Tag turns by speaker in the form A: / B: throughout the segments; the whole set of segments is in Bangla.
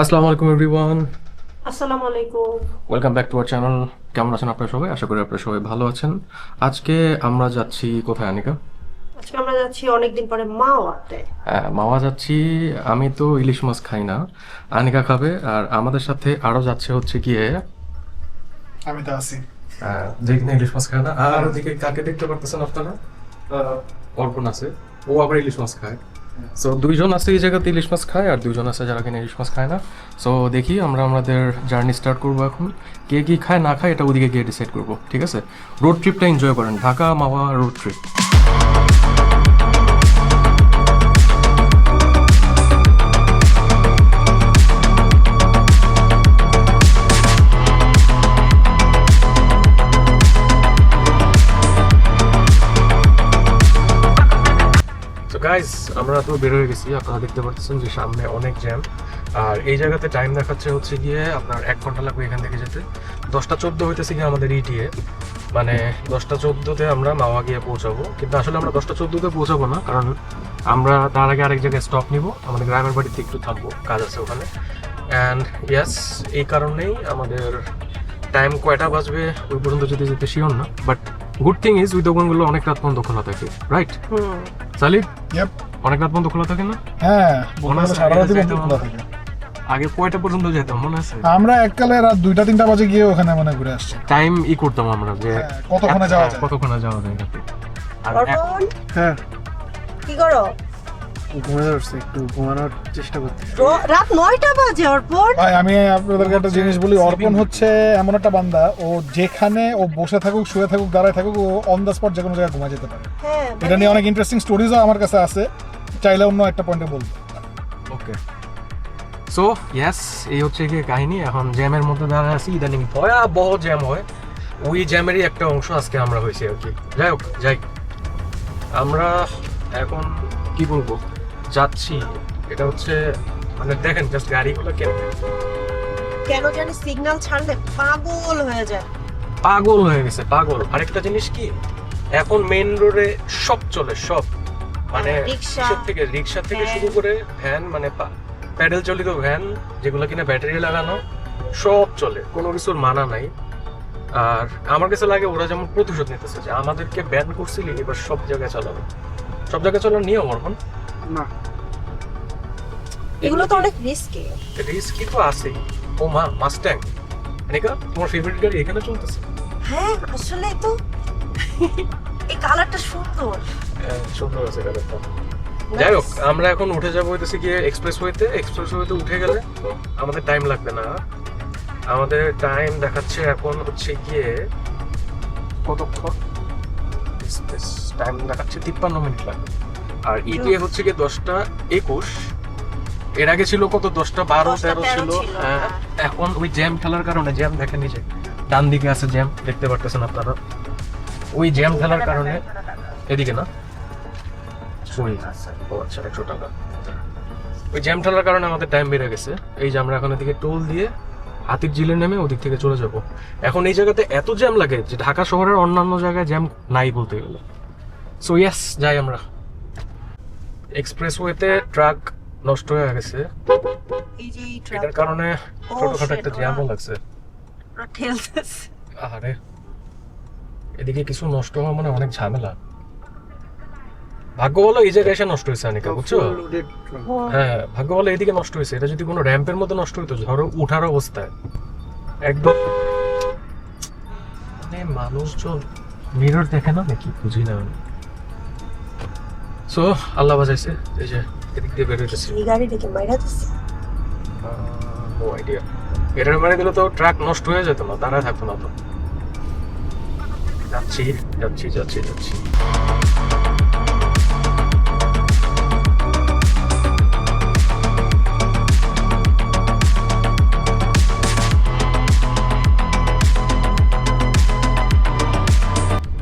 A: আসসালামু আলাইকুম এভরিওয়ান
B: আসসালামু আলাইকুম।
A: Welcome back to our channel কেমন আছেন আপনারা সবাই? আশা করি আপনারা সবাই ভালো আছেন। আজকে আমরা যাচ্ছি কোথায় আনিকা?
B: আজকে আমরা যাচ্ছি অনেকদিন পরে মাওয়াতে।
A: হ্যাঁ মাওয়া যাচ্ছি। আমি তো ইলিশ মাছ খাই না। আনিকা খাবে। আর আমাদের সাথে আরও যাচ্ছে হচ্ছে গিয়ে
C: আমি তো আছি।
A: আহ, যে কিনা ইলিশ মাছ খায় না। আর ওদিকে কাকে দেখতে পারতেছেন আপনারা? অর্পণ আছে। ও আবার ইলিশ মাছ খায়। সো দুইজন আছে এই জায়গাতে ইলিশ মাছ খায় আর দুইজন আছে যারা কিনা ইলিশ মাছ খায় না। সো দেখি আমরা আমাদের জার্নি স্টার্ট করব এখন। কে কী খায় না খায় এটা ওদিকে গিয়ে ডিসাইড করব, ঠিক আছে? রোড ট্রিপটা এনজয় করেন। ঢাকা মাওয়া রোড ট্রিপ আমরা তো বের হয়ে গেছি, আপনারা দেখতে পাচ্ছেন যে সামনে অনেক জ্যাম। আর এই জায়গাতে টাইম দেখাচ্ছে হচ্ছে গিয়ে আপনার এক ঘণ্টা লাগবে এখান থেকে যেতে। দশটা চোদ্দ হইতেছে গিয়ে আমাদের ইটিএ মানে দশটা চোদ্দোতে আমরা মাওয়া গিয়ে পৌঁছাবো। কিন্তু আসলে আমরা দশটা চোদ্দোতে পৌঁছাবো না, কারণ আমরা তার আগে আরেক জায়গায় স্টপ নিব। আমাদের গ্রামের বাড়িতে একটু থাকব, কাজ আছে ওখানে। অ্যান্ড ইয়াস এই কারণেই আমাদের টাইম কয়টা বাজবে ওই পর্যন্ত যদি যেতে শিওর না বাট গুড থিং ইজ ওই দোকানগুলো অনেক রাত পর্যন্ত খোলা থাকে রাইট সালিদ?
C: ইয়েপ
A: অনেক রাত পর্যন্ত খোলা থাকে না?
C: হ্যাঁ
A: মনে আছে
C: সারা রাত
A: আগে
C: বন্ধ খোলা থাকে।
A: আগে কয়টা পর্যন্ত যেতাম মনে আছে?
C: আমরা এককালে রাত দুইটা তিনটা বাজে গিয়ে ওখানে মানে ঘুরে আসছি।
A: টাইম ই করতাম আমরা যে
C: হ্যাঁ, কতক্ষণে যাওয়া যায়।
A: কতক্ষণে যাওয়া যায় আর এখন
C: হ্যাঁ।
B: কি করো?
C: ঘুমিয়ে একটু ঘুমানোর চেষ্টা করতে
B: রাত নয়টা বাজে অর্পণ?
C: ভাই আমি আপনাদেরকে একটা জিনিস বলি অর্পণ হচ্ছে এমন একটা বান্দা ও যেখানে ও বসে থাকুক শুয়ে থাকুক দাঁড়ায় থাকুক ও অন দ্য স্পট যে কোনো জায়গায় ঘুমা যেতে পারে।
B: হ্যাঁ
C: এটা নিয়ে অনেক ইন্টারেস্টিং স্টোরিজও আমার কাছে আছে। চাইলে অন্য একটা পয়েন্টে বলব।
A: ওকে সো ইয়েস এই হচ্ছে কি কাহিনী। এখন জ্যামের মধ্যে দাঁড়ায় আছি ইদানিং ভয়াবহ জ্যাম হয়। ওই জ্যামেরই একটা অংশ আজকে আমরা হয়েছি আর কি। যাই হোক যাই। আমরা এখন কি বলব? যাচ্ছি। এটা হচ্ছে মানে দেখেন জাস্ট গাড়িগুলো কেন?
B: কেন জানি সিগন্যাল ছাড়লে পাগল হয়ে যায়।
A: পাগল হয়ে গেছে পাগল। আরেকটা জিনিস কি? এখন মেইন রোডে সব চলে সব। মানে
B: হ্যাঁ,
A: কিসের থেকে রিক্সা থেকে শুরু করে ভ্যান মানে প্যাডেল চালিত ভ্যান যেগুলো কিনা ব্যাটারি লাগানো সব চলে। কোনো কিছুর মানা নাই। আর আমার কাছে লাগে ওরা যেমন প্রতিশোধ নিতেছে যে আমাদেরকে ব্যান করছিলি এবার সব জায়গায় চালাবে। সব জায়গায় চলার নিয়ম এখন
C: না।
B: এগুলো তো অনেক রিস্কি
A: রিস্কি তো আছেই। ও মা মাস্ট্যাং তোমার ফেভারিট গাড়ি এখানে চলতেছে?
B: হ্যাঁ আসলে তো। এই কালারটা সুন্দর।
A: হ্যাঁ, সুন্দর আছে ব্যাপারটা যাই হোক আমরা এখন উঠে যাব হইতেছে গিয়ে এক্সপ্রেস ওয়েতে এক্সপ্রেস ওয়েতে উঠে গেলে আমাদের টাইম লাগবে না। আমাদের টাইম দেখাচ্ছে এখন হচ্ছে গিয়ে কতক্ষণ? টাইম দেখাচ্ছে তিপ্পান্ন মিনিট লাগবে। আর ইটিএ হচ্ছে গিয়ে দশটা একুশ। এর আগে ছিল কত? দশটা বারো তেরো ছিল। হ্যাঁ,
B: হ্যাঁ।
A: এখন ওই জ্যাম খেলার কারণে জ্যাম দেখেন নিচে ডান দিকে আছে জ্যাম দেখতে পারতেছেন আপনারা? ওই জ্যাম খেলার কারণে এদিকে না? ওই ও আচ্ছা একশো টাকা। ওই জ্যাম ঠেলার কারণে আমাদের টাইম বেড়ে গেছে। এই যে আমরা এখন এদিকে টোল দিয়ে হাতির জিলে নেমে ওদিক থেকে চলে যাব। এখন এই জায়গাতে এত জ্যাম লাগে যে ঢাকা শহরের অন্যান্য জায়গায় জ্যাম নাই বলতে গেলে। সো ইয়াস যাই আমরা। এক্সপ্রেসওয়েতে ট্রাক নষ্ট হয়ে গেছে। এটার কারণে ছোটখাটো একটা জ্যামও লাগছে। আরে এদিকে কিছু নষ্ট হওয়া মানে অনেক ঝামেলা। ভাগ্য বলো এই জায়গায় এসে নষ্ট হয়েছে অনেকা বুঝছ? হ্যাঁ ভাগ্য বলো এদিকে নষ্ট হয়েছে। এটা যদি কোনো র্যাম্পের মধ্যে নষ্ট হইতো ধরো উঠার অবস্থায়। একদম। মানে মানুষজন মিরর দেখে না নাকি? বুঝি না সো আল্লাহ বাজাইছে এই যে এদিক দিয়ে বের হইতেছি।
B: এই গাড়ি দেখে মাইরা দিচ্ছে
A: নো আইডিয়া এটার মানে দিলে তো ট্রাক নষ্ট হয়ে যেত না দাঁড়ায় থাকতো না তো। যাচ্ছি যাচ্ছি যাচ্ছি যাচ্ছি।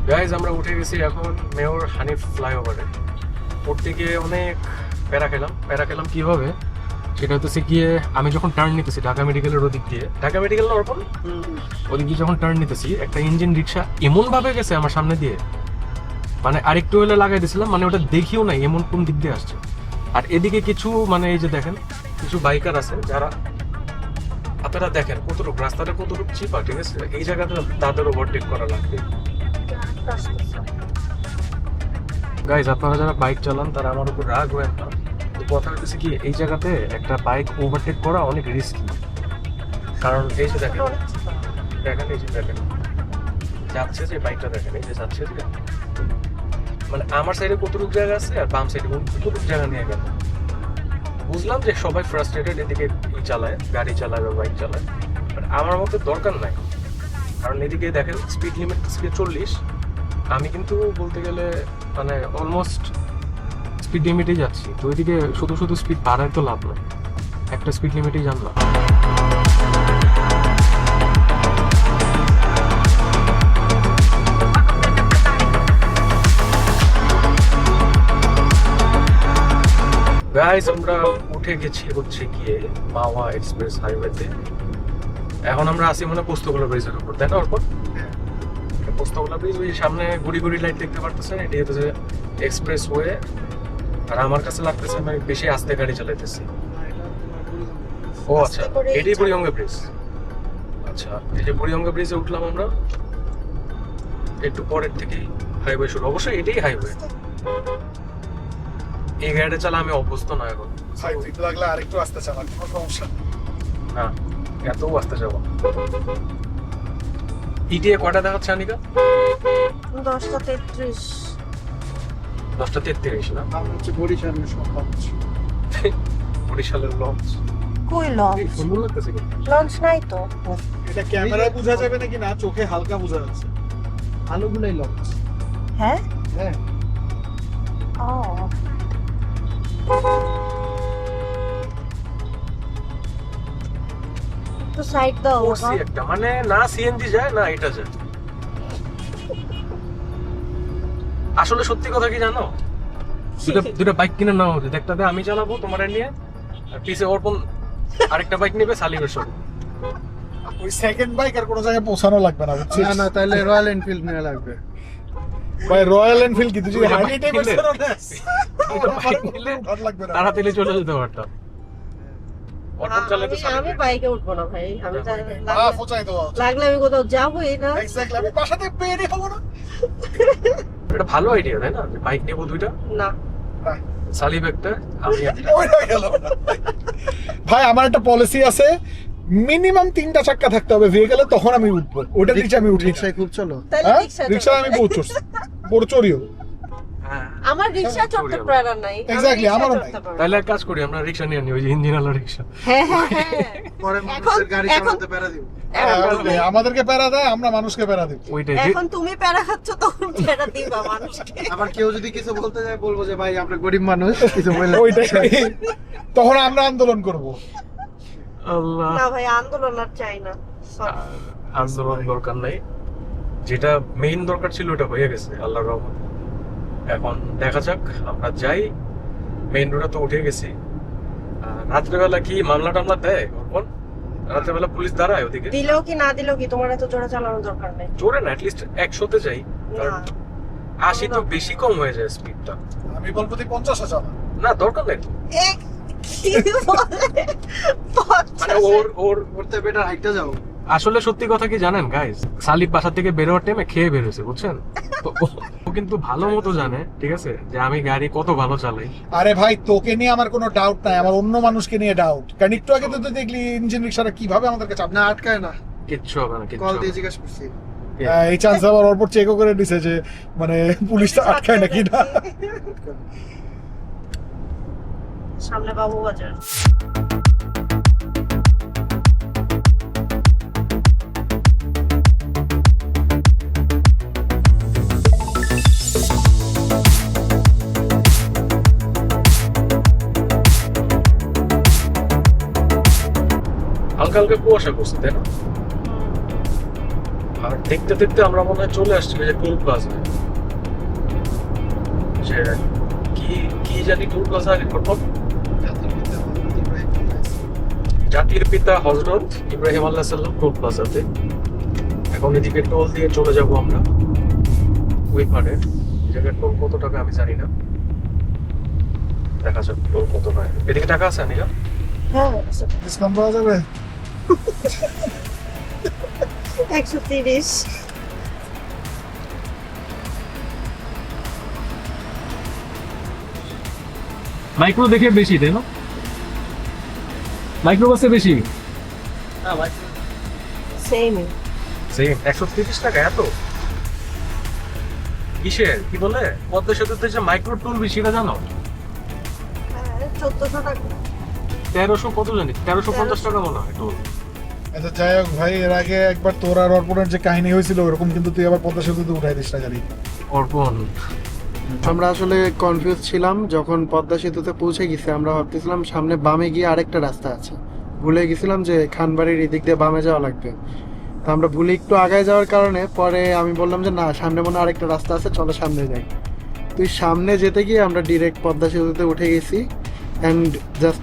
A: গাইজ আমরা উঠে গেছি এখন মেয়র হানিফ ফ্লাইওভারে। উঠতে গিয়ে অনেক প্যারা খেলাম। প্যারা খেলাম কীভাবে সেটা হচ্ছে গিয়ে আমি যখন টার্ন নিতেছি ঢাকা মেডিকেলের ওদিক দিয়ে, ঢাকা মেডিকেল অর্পণ? ওদিক দিয়ে যখন টার্ন নিতেছি, একটা ইঞ্জিন রিক্সা এমন ভাবে গেছে আমার সামনে দিয়ে মানে আরেকটু হলে লাগাই দিছিলাম মানে ওটা দেখিও নাই, এমন কোন দিক দিয়ে আসছে। আর এদিকে কিছু মানে এই যে দেখেন, কিছু বাইকার আছে যারা, আপনারা দেখেন কতটুকু, রাস্তাটা কতটুকু চিপা ঠিক আছে? এই জায়গাতে তাদের ওভারটেক করা লাগবে। গাইজ আপনারা যারা বাইক চালান, তারা আমার উপর রাগ হয়ে তো কথা হচ্ছে কি, এই জায়গাতে একটা বাইক ওভারটেক করা অনেক রিস্কি কারণ এই যে দেখেন দেখেন এই যে দেখেন, যাচ্ছে যে বাইকটা দেখেন, এই যে যাচ্ছে যে মানে আমার সাইডে কতটুকু জায়গা আছে আর বাম সাইডে কতটুকু জায়গা নিয়ে গেল? বুঝলাম যে সবাই ফ্রাস্ট্রেটেড এদিকে ই চালায়, গাড়ি চালায় বা বাইক চালায় বাট আমার মধ্যে দরকার নাই। কারণ এদিকে দেখেন স্পিড লিমিট ছিল চল্লিশ। আমি কিন্তু বলতে গেলে মানে অলমোস্ট স্পিড লিমিটেই যাচ্ছি। তো ওইদিকে শুধু শুধু স্পিড বাড়ায় তো লাভ নাই। একটা স্পিড লিমিটেই জানলাম। আমরা উঠে গেছি হচ্ছে গিয়ে মাওয়া এক্সপ্রেস হাইওয়েতে। এখন আমরা আসি মনে পোস্তগোলা ব্রিজের উপর। তাই না ওরপর পোস্তগোলা ব্রিজ ওই সামনে গুড়ি গুড়ি লাইট দেখতে পারতেছেন এটি হচ্ছে এক্সপ্রেস ওয়ে আর আমার কাছে লাগতেছে আমি বেশি আস্তে গাড়ি চালাইতেছি। ও আচ্ছা এটাই বুড়িগঙ্গা ব্রিজ আচ্ছা এই যে বুড়িগঙ্গা ব্রিজে উঠলাম আমরা একটু পরের থেকেই হাইওয়ে শুরু অবশ্যই এটাই হাইওয়ে এই গাড়িটা চালা আমি অভ্যস্ত না এখন।
C: ভাই লাগলে আরেকটু আসতে চালা কোনো সমস্যা।
A: না এত আসতে যাব ইটিএ কয়টা দেখাচ্ছে আনিকা?
B: দশটা তেত্রিশ।
A: দশটা তেত্রিশ না?
C: হচ্ছে বরিশালের সম্পর্ক
A: বরিশালের লঞ্চ
B: কই লঞ্চ
A: সুন্দর লাগতেছে
B: লঞ্চ নাই তো।
C: এটা ক্যামেরায় বোঝা যাবে নাকি না? চোখে হালকা বোঝা যাচ্ছে।
D: আলোগুলাই লঞ্চ
B: হ্যাঁ?
D: হ্যাঁ।
B: ও। তো সাইড দাও
A: করছি একটা মানে না সিএনজি যায় না এটা যায়। আসলে সত্যি কথা কি জানো? দুটো দুটো বাইক কিনে নাও উচিত একটাতে আমি চালাবো তোমার নিয়ে আর পিছে অর্পণ আরেকটা বাইক নেবে সালিমের সঙ্গে।
C: ওই সেকেন্ড বাইক আর কোনো জায়গায় পৌঁছানো লাগবে না বুঝছিস?
D: না না তাহলে রয়্যাল এনফিল্ড নেওয়া লাগবে।
C: ভাই রয়্যাল এনফিল্ড কি? তুই যদি
A: ওইটা
C: হাইলি
A: bike
C: টাইপের
A: নিলে-
C: ছেড়ে দেস,
A: ওইটা
C: আমার
A: bike
C: কোনো
A: নিলে
C: ডর লাগবে না।
A: তাড়াতাড়ি চলে যেতে পারতাম।
B: আমি আমি বাইকে উঠবো না ভাই। আমি লাগলে-
C: ফোচাই দেওয়া উচিত।
B: লাগলে আমি কোথাও যাবোই না।
C: আমি বাসাতে বেরই হব না।
A: এটা ভালো আইডিয়া তাই না? বাইক নেব দুইটা?
B: না।
A: সালিম একটা আমি একটা।
C: ওইটা গেল। না। ভাই আমার একটা পলিসি আছে। মিনিমাম তিনটা চাক্কা থাকতে হবে ভেহিকেলে তখন আমি উঠবো। ওটা নিচে আমি উঠি।
D: রিক্সায় খুব চলো।
B: তাহলে
C: হ্যাঁ?
B: রিক্সা
C: আমি বহুত চড়ছি। বড় চড়িও।
A: হ্যাঁ
B: আমার রিক্সা চড়তে প্রেরণা নাই। আমি
C: আমারও নাই।
A: তাহলে এক কাজ করি আমরা রিক্সা নিয়ে নিই ওই যে ইঞ্জিন আলা
B: হ্যাঁ হ্যাঁ হ্যাঁ।
D: পরে মানুষের গাড়ি চালাতে পেরা দিব।
B: এখন তুমি-
C: আমাদেরকে প্যারা দেয় আমরা মানুষকে প্যারা দিই।
A: ওইটাই
B: এখন তুমি প্যারা খাচ্ছ তখন প্যারা দিবা মানুষকে।
D: আবার কেউ যদি কিছু বলতে যায় বলব যে ভাই আমরা গরিব মানুষ কিছু বলে
C: ওইটাই। তখন আমরা আন্দোলন করব।
A: আল্লাহ।
B: না ভাই আন্দোলন আর চাই না।
A: আন্দোলন দরকার নাই। যেটা মেইন দরকার ছিল ওটা হয়ে গেছে আল্লাহর রহমত। এখন দেখা যাক আমরা যাই। মেইন রোডে তো উঠে গেছি। রাত্রেবেলা কি মামলা টামলা দেয় অর্পণ? রাত্রেবেলা পুলিশ দাঁড়ায় ওদিকে?
B: দিলেও কি না দিলেও কি? তোমার এত জোরে চালানোর দরকার নেই।
A: জোরে না অ্যাটলিস্ট একশোতে যাই। আশি তো বেশি কম হয়ে যায় স্পিডটা
C: আমি বলব তুই পঞ্চাশ হাজার
A: না দরকার নেই? মানে
B: পঞ্চাশ।
A: ওর ওর
D: করতে বেটার হাইটটা যাও।
A: আসলে সত্যি কথা কি জানেন গাইস সালিপ বাসা থেকে বেরোয়ার টাইমে খেয়ে বেরোছে বুঝছেন? কিন্তু ভালো মতো জানে ঠিক আছে? যে আমি গাড়ি কত ভালো চালাই।
C: আরে ভাই তোকে নিয়ে আমার কোনো ডাউট নাই আমার অন্য মানুষকে নিয়ে ডাউট কারণ একটু আগে তো তুই দেখলি ইঞ্জিন রিক্সাটা কীভাবে আমাদের কাছে
D: না আটকায় না।
A: কিচ্ছু হবে না কিচ্ছু
D: কল দিয়ে। জিজ্ঞাসা করছি।
C: এই চান্স আবার ওর উপর চেকও করে দিছে যে মানে পুলিশটা আটকায় নাকি না।
B: সামনে বাবু বাজার।
A: হালকা কুয়াশা করছে তাই না? আর দেখতে দেখতে আমরা মনে হয় চলে আসছি যে টোল প্লাজা যে কি কি জানি টোল প্লাজা আগে প্রথম জাতির পিতা হজরত ইব্রাহিম আল্লাহ সাল্লাম টোল প্লাজাতে এখন এদিকে টোল দিয়ে চলে যাব আমরা। ওই পারে। জায়গায় টোল কত টাকা আমি জানি না। দেখা যাক টোল কত হয়। এদিকে টাকা আছে আনিকা
B: হ্যাঁ
C: ডিসকাউন্ট পাওয়া যাবে
B: একশো তিরিশ।
A: মাইক্রো দেখে বেশি তাই না? মাইক্রো বাসে বেশি?
B: সেম
A: সেম একশো তিরিশ টাকা এত? কিসের? কি বলে? পদ্মা সেতুতে যে মাইক্রো টুল বেশি না জানো?
B: চোদ্দশো টাকা।
A: তেরোশো কত জানি? তেরোশো পঞ্চাশ টাকা মনে হয়। টুল
C: আচ্ছা যাই হোক ভাই এর আগে একবার তোর আর অর্পণের যে কাহিনী হয়েছিল ওরকম কিন্তু তুই আবার পদ্মা সেতুতে উঠাই দিস না গাড়ি
A: অর্পণ।
D: আমরা আসলে কনফিউজ ছিলাম যখন পদ্মা সেতুতে পৌঁছে গেছি আমরা ভাবতেছিলাম সামনে বামে গিয়ে আরেকটা রাস্তা আছে। ভুলে গেছিলাম যে খানবাড়ির এদিক দিয়ে বামে যাওয়া লাগবে। তো আমরা ভুলে একটু আগায় যাওয়ার কারণে পরে আমি বললাম যে না সামনে মনে আরেকটা রাস্তা আছে চলো সামনে যাই। তুই সামনে যেতে গিয়ে আমরা ডিরেক্ট পদ্মা সেতুতে উঠে গেছি অ্যান্ড জাস্ট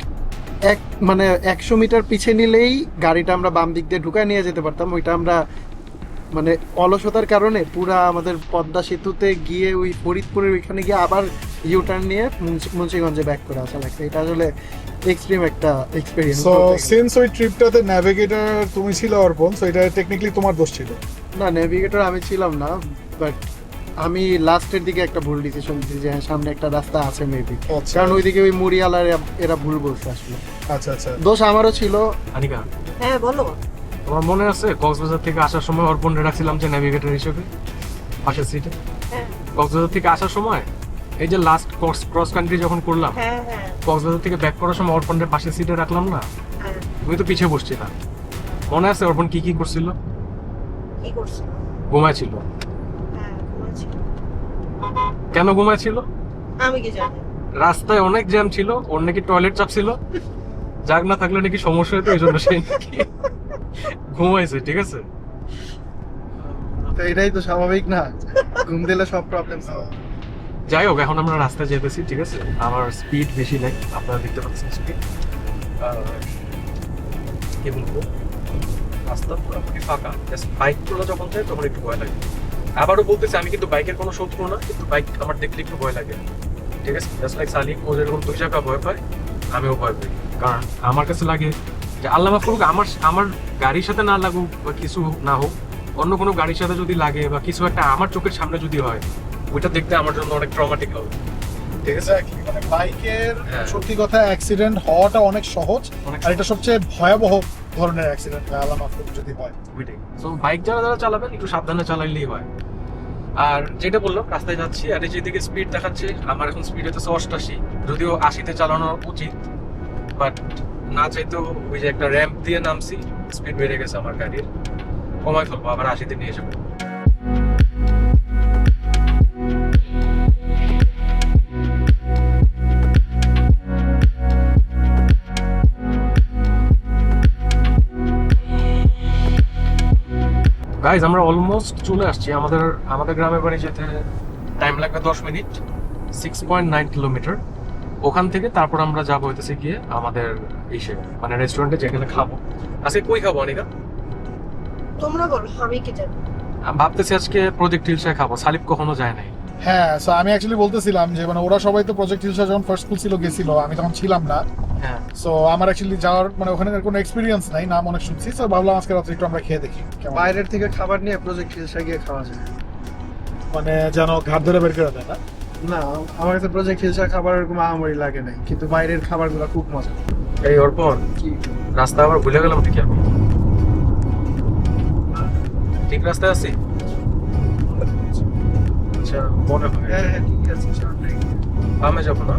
D: এক মানে একশো মিটার পিছে নিলেই গাড়িটা আমরা বাম দিক দিয়ে ঢুকায় নিয়ে যেতে পারতাম। ওইটা আমরা মানে অলসতার কারণে পুরা আমাদের পদ্মা সেতুতে গিয়ে ওই ফরিদপুরের ওইখানে গিয়ে আবার ইউ টার্ন নিয়ে মুন্সি- মুন্সিগঞ্জে ব্যাক করে আসা লাগছে। এটা আসলে এক্সট্রিম একটা এক্সপিরিয়েন্স
C: সো সিন্স ওই ট্রিপটাতে ন্যাভিগেটর তুমি ছিল অর্পণ সো এটা টেকনিক্যালি তোমার দোষ ছিল।
D: না ন্যাভিগেটর আমি ছিলাম না বাট আমি লাস্টের দিকে একটা ভুল ডিসিশন দিয়েছি যে হ্যাঁ, সামনে একটা রাস্তা আছে মেবি
C: আচ্ছা।
D: কারণ ওইদিকে ওই মুড়িয়ালার এরা ভুল বলছে আসলে।
C: আচ্ছা আচ্ছা।
D: দোষ আমারও ছিল।
A: আনিকা?
B: হ্যাঁ বলো।
A: তোমার মনে আছে কক্সবাজার থেকে আসার সময় অর্পণ রাখছিলাম যে নেভিগেটর হিসেবে? পাশের সিটে
B: হ্যাঁ।
A: কক্সবাজার থেকে আসার সময় এই যে লাস্ট কক্স ক্রস কান্ট্রি যখন করলাম
B: হ্যাঁ হ্যাঁ।
A: কক্সবাজার থেকে ব্যাক করার সময় অর্পণের পাশের সিটে রাখলাম না? তুমি তো পিছিয়ে বসছিলাম। মনে আছে অর্পণ কি কি করছিল?
B: হ্যাঁ ঘুমাচ্ছি।
A: কেন ঘুমাইছিল
B: আমি কি জানি।
A: রাস্তায় অনেক জ্যাম ছিল ওর নাকি টয়লেট চাপ ছিল। জাগ না থাকলে নাকি সমস্যা হতো এই জন্য সে ঘুমাইছে ঠিক আছে?
D: তো এটাই তো স্বাভাবিক না ঘুম দিলে সব প্রবলেম সলভ
A: যাই হোক এখন আমরা রাস্তায় যেতেছি ঠিক আছে? আমার স্পিড বেশি নাই আপনারা দেখতে পাচ্ছেন স্পিড কি বলব? রাস্তা পুরোপুরি ফাঁকা জাস্ট বাইকগুলো যখন যায় তখন একটু ভয় লাগে। আবারও বলতেছি আমি কিন্তু বাইকের কোনো শত্রু না কিন্তু বাইক আমার দেখলে একটু ভয় লাগে। ঠিক আছে? জাস্ট লাইক সালিম ও যেরকম দুই জায়গা ভয় পায় আমিও ভয় পাই। কারণ আমার কাছে লাগে যে আল্লাহ মাফ করুক আমার আমার গাড়ির সাথে না লাগুক বা কিছু না হোক অন্য কোনো গাড়ির সাথে যদি লাগে বা কিছু একটা আমার চোখের সামনে যদি হয় ওইটা দেখতে আমার জন্য অনেক ট্রমাটিক হবে। ঠিক আছে?
C: মানে বাইকের
A: হ্যাঁ।
C: সত্যি কথা অ্যাক্সিডেন্ট হওয়াটা অনেক সহজ আর এটা সবচেয়ে ভয়াবহ ধরনের অ্যাক্সিডেন্ট আল্লাহ মাফ করুক যদি হয়।
A: ওইটাই। সো বাইক যারা যারা চালাবেন একটু সাবধানে চালাইলেই হয়। আর যেটা বলল, রাস্তায় যাচ্ছি, আর এই যেদিকে স্পিড দেখাচ্ছে, আমার এখন স্পিড হচ্ছে অষ্টাশি। যদিও আশিতে চালানো উচিত বাট না চাইতেও ওই যে একটা র্যাম্প দিয়ে নামছি স্পিড বেড়ে গেছে আমার গাড়ির। কমাই ফেলব, আবার আশিতে নিয়ে যাব। গাইজ আমরা অলমোস্ট চলে আসছি। আমাদের আমাদের গ্রামের বাড়ি যেতে টাইম লাগবে দশ minute six point nine kilometre ওখান থেকে তারপর আমরা যাব হইতেছে গিয়ে আমাদের ইসে মানে রেস্টুরেন্টে যেখানে খাব। আজকে কই খাব অনিকা?
B: তোমরা বলো আমি কি জানি।
A: ভাবতেছি আজকে প্রজেক্ট হিলসায় খাব। সালিফ কখনো যায় নাই।
C: হ্যাঁ সো আমি অ্যাকচুয়ালি বলতেছিলাম যে মানে ওরা সবাই তো প্রজেক্ট হিলসা যখন ফার্স্ট স্কুল ছিল গেছিল আমি তখন ছিলাম না।
A: হ্যাঁ।
C: সো আমার অ্যাকচুয়ালি যাওয়ার মানে ওখানে কোনো এক্সপিরিয়েন্স নাই নাম অনেক শুনছি। সো ভাবলাম আজকে রাত্রে একটু আমরা খেয়ে দেখি।
D: বাইরের থেকে খাবার নিয়ে প্রজেক্ট হিলসা গিয়ে খাওয়া যায়।
C: মানে যেন ঘাট ধরে বের করে দেয় না?
D: না আমার কাছে প্রজেক্ট হিলসা খাবার এরকম আহামরি লাগে নাই কিন্তু বাইরের খাবারগুলো খুব মজা।
A: এই অর্পণ
D: কি?
A: রাস্তা আবার ভুলে গেলাম নাকি আমি? ঠিক রাস্তায় আছি? আচ্ছা মনে হয়।
D: হ্যাঁ হ্যাঁ ঠিক আছে চল
A: বামে যাব না।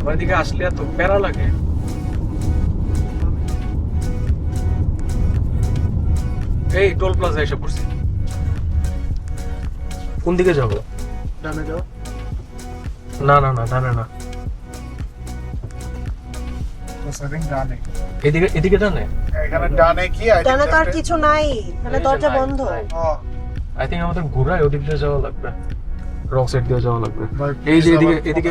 A: আমার দিকে আসলে এত প্যারা লাগে। এই টোল প্লাজা এসে পড়ছি। কোন দিকে যাব?
D: ডানে যাও।
A: না না না ডানে না এদিকে এদিকে ডানে?
C: এখানে ডানে কি
B: ডানে তো আর কিছু নাই মানে দরজা বন্ধ।
C: ও,
A: আই থিঙ্ক আমাদের ঘোরায় ওদিক দিয়ে যাওয়া লাগবে। রং সাইড দিয়ে যাওয়া লাগবে। এই যে এদিকে এদিকে।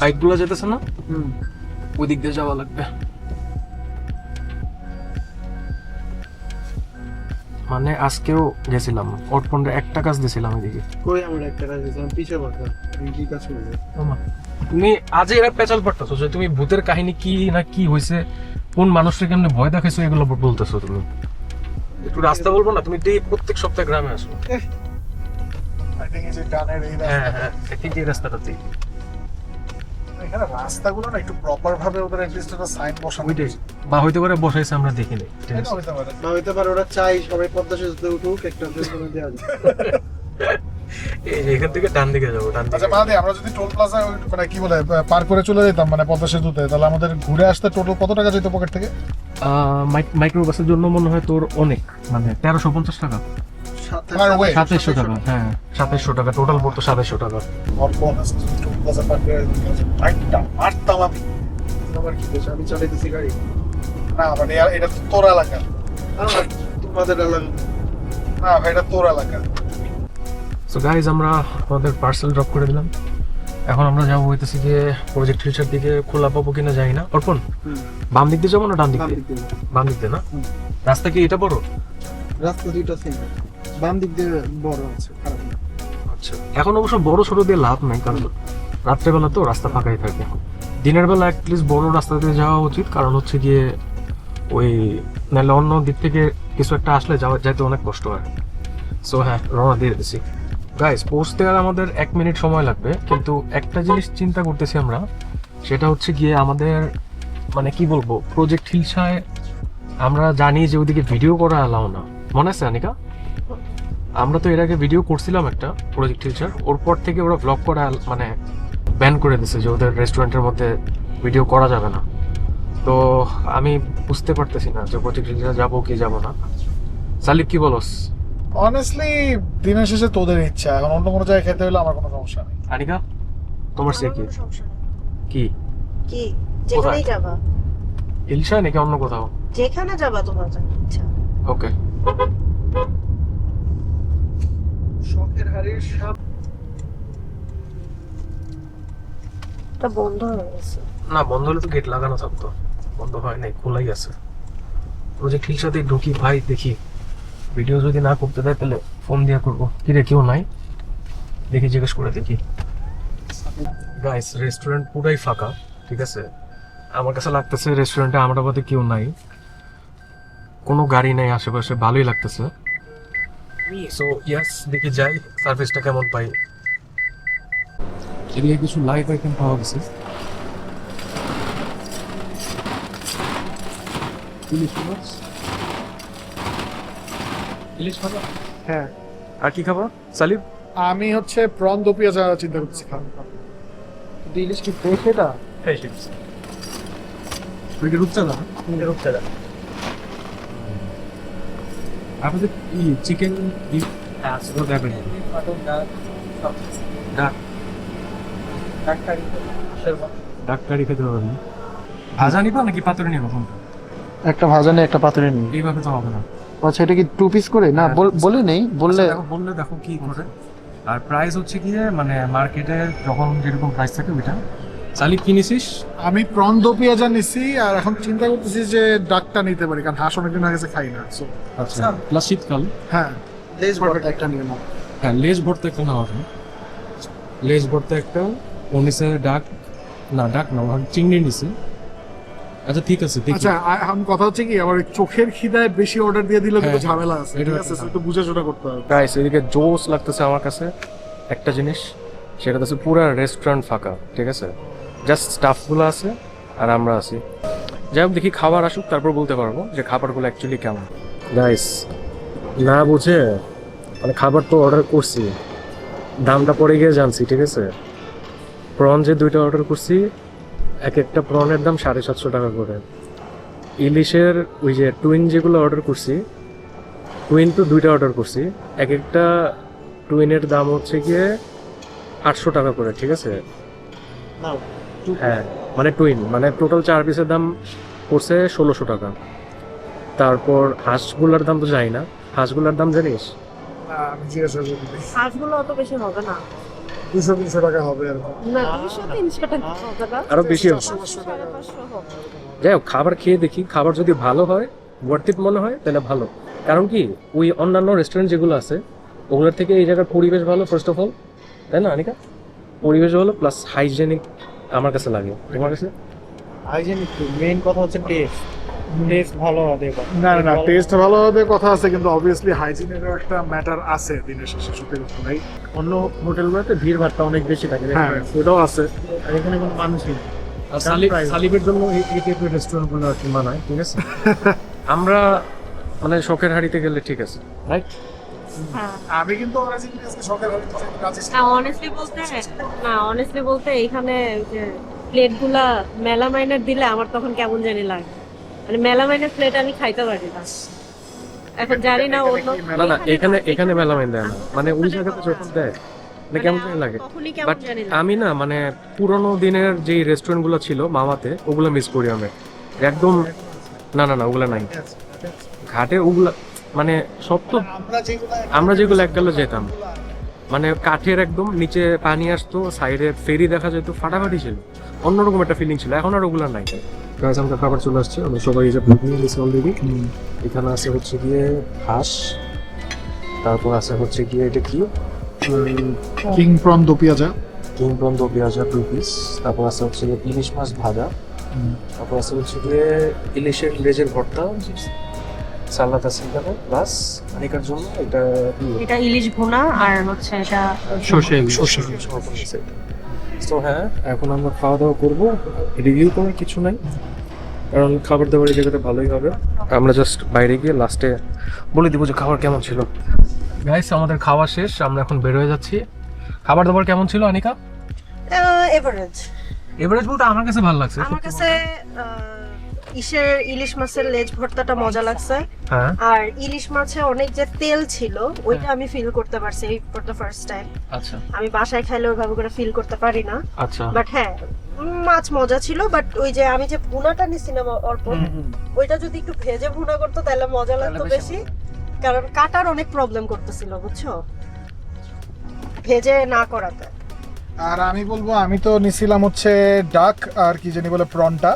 A: বাইকগুলো যেতেছে না?
D: হুম।
A: ওই দিক দিয়ে যাওয়া লাগবে। মানে আজকেও গেছিলাম। অটপন্ডে একটা কাজ দিয়েছিলাম এদিকে।
D: কই আমরা একটা কাজ দিয়েছিলাম? পিছিয়ে বসা। কি কাজ করব?
A: তুমি আজে এরা পেঁচাল পারতেছো যে তুমি ভূতের কাহিনী কি না কি হয়েছে কোন মানুষটা কেমনে ভয় দেখাইছো এগুলো বলতেছো তুমি? একটু রাস্তা বলব না? তুমি ডেই প্রত্যেক সপ্তাহে গ্রামে আসো। হ্যাঁ হ্যাঁ I এই রাস্তাটাতেই।
C: এখানে রাস্তাগুলো না একটু প্রপার ভাবে ওদের অ্যাটলিস্ট একটা সাইন বসানো
A: ওইটাই। বা হইতে পারে বসাইছে আমরা দেখিনি
D: না হইতে পারে ওরা চাই সবাই পদ্মা সেতুতে উঠুক একটা দেওয়া যায়
A: এই যে এখান থেকে ডান দিকে যাব ডান দিকে।
C: আচ্ছা মাদি আমরা যদি টোল প্লাজা মানে কি বলে পার করে চলে যেতাম মানে পদ্মা সেতুতে তাহলে আমাদের ঘুরে আসতে টোটাল কত টাকা যেত পকেট থেকে?
A: মাইক্রো বাসের জন্য মনে হয় তোর অনেক মানে তেরোশো পঞ্চাশ টাকা. সাতাইশশো টাকা। হ্যাঁ। টাকা টোটাল পড়তো সাতাইশশো টাকা।
C: মারতাম আমি।
D: আমার কি আমি চালাইতেছি গাড়ি?
C: না মানে এটা তো তোর এলাকা।
D: তোমাদের এলাকা।
C: না ভাই এটা তোর এলাকা।
A: সো গাইজ আমরা আমাদের পার্সেল ড্রপ করে দিলাম। এখন আমরা যাব হইতেছি যে প্রজেক্ট ফিউচার দিকে খোলা পাবো কিনা যাই না। অর্পণ বাম দিক দিয়ে যাব না ডান দিক দিয়ে? বাম দিক দিয়ে। না? রাস্তা কি এটা বড়?
D: রাস্তা দুইটা সিঙ্গেল বাম দিক দিয়ে বড় আছে খারাপ না।
A: আচ্ছা এখন অবশ্য বড় ছোট দিয়ে লাভ নাই কারণ রাত্রেবেলা তো রাস্তা ফাঁকাই থাকে। দিনের বেলা অ্যাটলিস্ট বড় রাস্তা দিয়ে যাওয়া উচিত কারণ হচ্ছে গিয়ে ওই নাহলে অন্য দিক থেকে কিছু একটা আসলে যাওয়া যাইতে অনেক কষ্ট হয়। সো হ্যাঁ রওনা দিয়ে দিচ্ছি গাইস পৌঁছতে আর আমাদের এক মিনিট সময় লাগবে, কিন্তু একটা জিনিস চিন্তা করতেছি আমরা, সেটা হচ্ছে গিয়ে আমাদের মানে কি বলব প্রজেক্ট হিলসায় আমরা জানি যে ওইদিকে ভিডিও করা অ্যালাউ না। মনে আছে, আনিকা? আমরা তো এর আগে ভিডিও করছিলাম একটা প্রজেক্ট হিলসার ওর পর থেকে ওরা ব্লগ করা মানে ব্যান করে দিছে যে ওদের রেস্টুরেন্টের মধ্যে ভিডিও করা যাবে না। তো আমি বুঝতে পারতেছি না যে প্রজেক্ট হিলসার যাব কি যাব না। সালিক, কি বলস?
C: অনেস্টলি দিনের শেষে তোদের ইচ্ছা। এখন অন্য কোনো জায়গায় খেতে হলে আমার কোনো সমস্যা নেই।
A: আনিকা? তোমার সে কি?
B: সমস্যা
A: কি?
B: কি? যেখানেই যাবা।
A: হিলসা নাকি অন্য কোথাও?
B: যেখানে যাবা তোমার ইচ্ছা।
A: ওকে।
D: শখের হাড়ির সাপ।
B: এটা বন্ধ হয়ে গেছে।
A: না বন্ধ হলে তো গেট লাগানো থাকতো। বন্ধ হয় নাই খোলাই আছে। প্রজেক্ট হিলসাতে ঢুকি ভাই দেখি। ভিডিও যদি না করতে দেয়, তাহলে ফোন দিয়ে করব। কি রে কেউ নাই? দেখি, জিজ্ঞেস করে দেখি। গাইস রেস্টুরেন্ট পুরাই ফাঁকা, ঠিক আছে? আমার কাছে লাগতেছে রেস্টুরেন্টে আমরাবাদে কেউ নাই। কোনো গাড়ি নাই, আশেপাশে ভালোই লাগতেছে। সো ইয়াস দেখি যাই সার্ভিসটা কেমন পাই। এদিকে কিছু লাইভ আইটেম পাওয়া গেছে। ইলিশ মাছ
D: হ্যাঁ।
A: আর কি খাব? সালিম
C: আমি হচ্ছে প্রন দো পেঁয়াজা চিন্তা করছি খাব।
D: ইলিশ কি ফ্রেশ এটা
A: ওইটা রূপচাঁদা। রূপচাঁদা আপনাদের ই চিকেন বিফ? আসলে দেবেন ডাক। ডাক্তারি খেতে হবে না ভাজা নিবা নাকি পাতুরি নিবা? কোনটা
D: একটা ভাজা নেই একটা পাতুরি নেই
A: এইভাবে তো হবে না।
D: আচ্ছা এটা কি টু পিস করে? না বল- বলে নেই বললে
A: আচ্ছা, দেখো, বললে দেখো কি করে। আর প্রাইস হচ্ছে গিয়ে মানে মার্কেটে যখন যেরকম প্রাইস থাকে ওইটা। চালিক কিনেছিস
C: আমি প্রন দো পেঁয়াজা নিছি আর এখন চিন্তা করতেছি যে ডাকটা নিতে পারি কারণ হাঁস অনেকদিন আগে গেছে খাই না
A: আচ্ছা প্লাস শীতকাল।
C: হ্যাঁ।
D: লেজ ভর্তা একটা নিয়ে নাও
A: হ্যাঁ লেজ ভর্তা একটা নেওয়া হবে লেজ ভর্তা একটা ওনিসে ডাক না ডাক না চিংড়ি নিছে। আচ্ছা ঠিক আছে দেখি।
C: আচ্ছা এখন কথা হচ্ছে কি আমার চোখের খিদায় বেশি অর্ডার দিয়ে দিলে কিন্তু
A: হ্যাঁ,
C: ঝামেলা আছে ঠিক আছে? একটু বুঝে শোনা করতে হবে।
A: গাইস এদিকে জোস লাগতেছে আমার কাছে। একটা জিনিস সেটা হচ্ছে পুরো রেস্টুরেন্ট ফাঁকা ঠিক আছে? জাস্ট স্টাফগুলো আছে আর আমরা আছি। যাই হোক দেখি খাবার আসুক তারপর বলতে পারব যে খাবারগুলো অ্যাকচুয়ালি কেমন। গাইস না বুঝে মানে খাবার তো অর্ডার করছি। দামটা পরে গিয়ে জানছি ঠিক আছে? প্রন যে দুইটা অর্ডার করছি এক একটা প্রনের দাম সাড়ে সাতশো টাকা করে। ইলিশের ওই যে টুইন যেগুলো অর্ডার করছি টুইন তো দুইটা অর্ডার করছি। এক একটা টুইনের দাম হচ্ছে গিয়ে আটশো টাকা করে ঠিক আছে? হ্যাঁ মানে টুইন মানে টোটাল চার পিসের দাম পড়ছে ষোলোশো টাকা। তারপর হাঁসগুলার দাম তো যাই না। হাঁসগুলার দাম জানিস?
B: হাঁসগুলো অত বেশি হবে না।
C: দুশো তিনশো টাকা হবে এরকম
B: না দুশো তিনশো টাকা হবে না
A: আরও বেশি হবে।
B: পাঁচশো সাড়ে পাঁচশো হবে।
A: যাই হোক খাবার খেয়ে দেখি। খাবার যদি ভালো হয় ওয়ার্থিট মনে হয় তাহলে ভালো। কারণ কি ওই অন্যান্য রেস্টুরেন্ট যেগুলো আছে ওগুলোর থেকে এই জায়গার পরিবেশ ভালো ফার্স্ট অফ অল তাই না অনিকা পরিবেশ ভালো প্লাস হাইজেনিক আমার কাছে লাগে। তোমার কাছে?
D: হাইজেনিক মেইন কথা হচ্ছে টেস্ট টেস্ট ভালো হবে
C: না না, না টেস্ট ভালো হবে কথা আছে কিন্তু অবভিয়াসলি হাইজিনেরও একটা ম্যাটার আছে দিনের শেষে সত্যি কথা ভাই
D: অন্য হোটেলগুলোতে ভিড় ভাড়টা অনেক বেশি থাকে
C: হ্যাঁ সেটাও আছে।
D: আর এখানে কোনো মানুষই নেই।
A: সালিবের জন্য এই টাইপের রেস্টুরেন্টগুলো আর কি মানায় ঠিক আছে? আমরা মানে শখের হাড়িতে গেলে ঠিক আছে রাইট
B: হ্যাঁ।
C: আমি কিন্তু
B: অনেস্টলি বলতে না অনেস্টলি বলতে এখানে যে প্লেটগুলা মেলামাইনের দিলে আমার তখন কেমন জানি লাগে। মানে মেলামাইনের প্লেট আমি খাইতে পারি না। এখন জানি না অন্য
A: না না এখানে এখানে মেলামাইন দেয় না। মানে ওই জায়গাতে যখন দেয় মানে কেমন জানি লাগে বাট আমি না মানে পুরোনো দিনের যে রেস্টুরেন্টগুলো ছিল মামাতে ওগুলো মিস করি আমি। একদম না না না ওগুলো নাই। ঘাটে ওগুলা মানে সব তো
C: আমরা যেগুলো
A: আমরা যেগুলো এককালে যেতাম। মানে কাঠের একদম নিচে পানি আসতো সাইডে ফেরি দেখা যেত ফাটাফাটি ছিল। অন্যরকম একটা ফিলিং ছিল। এখন আর ওগুলো নাই। গাছ আমরা খাবার চলে আসছে। আমরা সবাই এই যে ভাত নিয়ে গেছি অলরেডি এখানে আছে হচ্ছে গিয়ে হাঁস তারপর আছে হচ্ছে গিয়ে এটা কি?
C: কিং প্রন দো পেঁয়াজা
A: কিং প্রন দো পেঁয়াজা দুই পিস তারপর আছে হচ্ছে গিয়ে ইলিশ মাছ ভাজা। তারপর আছে হচ্ছে গিয়ে ইলিশের লেজের ভর্তা। সালাদ আছে এখানে প্লাস আনিকার জন্য এটা
B: এটা ইলিশ ভুনা আর হচ্ছে এটা
A: সর্ষে তো হ্যাঁ এখন আমরা খাওয়া দাওয়া করব। রিভিউ করার কিছু নাই কারণ খাবার দাবার এই জায়গাটা ভালোই হবে। আমরা জাস্ট বাইরে গিয়ে লাস্টে বলে দিব যে খাবার কেমন ছিল। গাইস আমাদের খাওয়া শেষ আমরা এখন বের হয়ে যাচ্ছি। খাবার দাবার কেমন ছিল অনিকা
B: এভারেজ
A: এভারেজ বলতে আমার কাছে ভালো লাগছে।
B: আমার কাছে ইসের ইলিশ মাছের লেজ ভর্তাটা মজা লাগছে।
A: হ্যাঁ।
B: আর ইলিশ মাছে অনেক যে তেল ছিল ওইটা আমি ফিল করতে পারছি এই ফর দ্য ফার্স্ট টাইম
A: আচ্ছা।
B: আমি বাসায় খাইলে ওইভাবে করে ফিল করতে পারি না।
A: আচ্ছা।
B: বাট হ্যাঁ মাছ মজা ছিল বাট ওই যে আমি যে ভুনাটা নিছিলাম অল্প ওইটা যদি একটু ভেজে ভুনা করতো তাহলে মজা লাগতো বেশি কারণ কাটার অনেক প্রবলেম করতেছিল বুঝছ? ভেজে না করাতে।
C: আর আমি বলব আমি তো নিছিলাম হচ্ছে ডাক আর কি জানি বলে প্রনটা।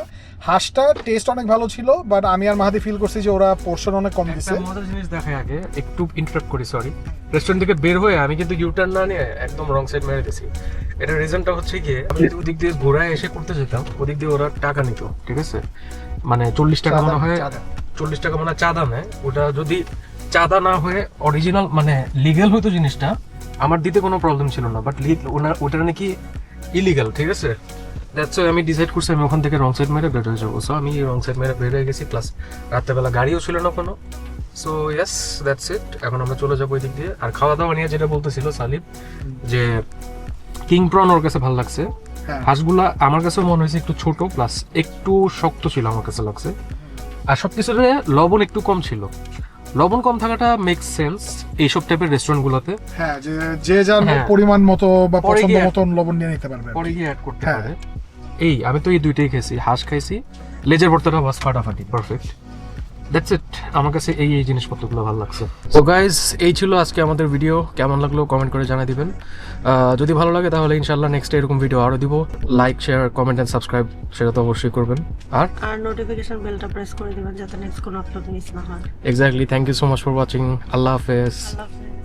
C: হাঁসটা টেস্ট অনেক ভালো ছিল বাট আমি আর মাহাদি ফিল করছি যে ওরা পোর্শন অনেক কম দিছে।
A: মজার জিনিস দেখাই আগে একটু ইন্টারাপ্ট করি সরি রেস্টুরেন্ট থেকে বের হয়ে আমি কিন্তু ইউটার্ন না নিয়ে একদম রং সাইড মেরে দিছি এটার রিজনটা হচ্ছে গিয়ে আমি যদি ওদিক দিয়ে ঘোরায় এসে করতে যেতাম ওদিক দিয়ে ওরা টাকা নিত ঠিক আছে? মানে চল্লিশ টাকা মনে হয় চল্লিশ টাকা মানে চাঁদা নেয়। ওটা যদি চাঁদা না হয়ে অরিজিনাল মানে লিগেল হইতো জিনিসটা আমার দিতে কোনো প্রবলেম ছিল না বাট ওটা নাকি ইলিগাল ঠিক আছে? দ্যাটস আমি ডিসাইড করছি আমি ওখান থেকে রং সাইড মেরে বের হয়ে যাব। সো আমি রং সাইড মেরে বের হয়ে গেছি প্লাস রাত্রেবেলা গাড়িও ছিল না কোনো। সো ইয়েস দ্যাটস ইট এখন আমরা চলে যাব ওই দিক দিয়ে। আর খাওয়া দাওয়া নিয়ে যেটা বলতেছিল সালিম যে কিং প্রন ওর কাছে ভালো লাগছে।
C: হ্যাঁ।
A: হাঁসগুলা আমার কাছে মনে হয়েছে একটু ছোট প্লাস একটু শক্ত ছিল আমার কাছে লাগছে। আর সবকিছুতে লবণ একটু কম ছিল। লবণ কম থাকাটা মেক্স সেন্স এইসব টাইপের রেস্টুরেন্টগুলোতে
C: হ্যাঁ যে যে যার
A: হ্যাঁ।
C: পরিমাণ মতো বা পছন্দ মতন লবণ নিয়ে নিতে পারবে
A: পরে গিয়ে অ্যাড করতে
C: হ্যাঁ।
A: পারে। এই আমি তো এই দুইটাই খেয়েছি। হাঁস খাইছি লেজের ভর্তাটা বাস ফাটাফাটি। পারফেক্ট দ্যাটস ইট আমার কাছে এই এই জিনিসপত্রগুলো ভালো লাগছে। তো গাইজ এই ছিল আজকে আমাদের ভিডিও কেমন লাগল কমেন্ট করে জানিয়ে দিবেন। যদি ভালো লাগে তাহলে ইনশাল্লাহ নেক্সট এরকম ভিডিও আরও দিব। Like share comment and subscribe সেটা তো অবশ্যই করবেন। আর
B: আর নোটিফিকেশন বেলটা প্রেস করে দিবেন যাতে নেক্সট কোনো আপলোড মিস না হয়।
A: Exactly thank you so much for watching আল্লাহ হাফেজ।
B: আল্লাহ হাফেজ।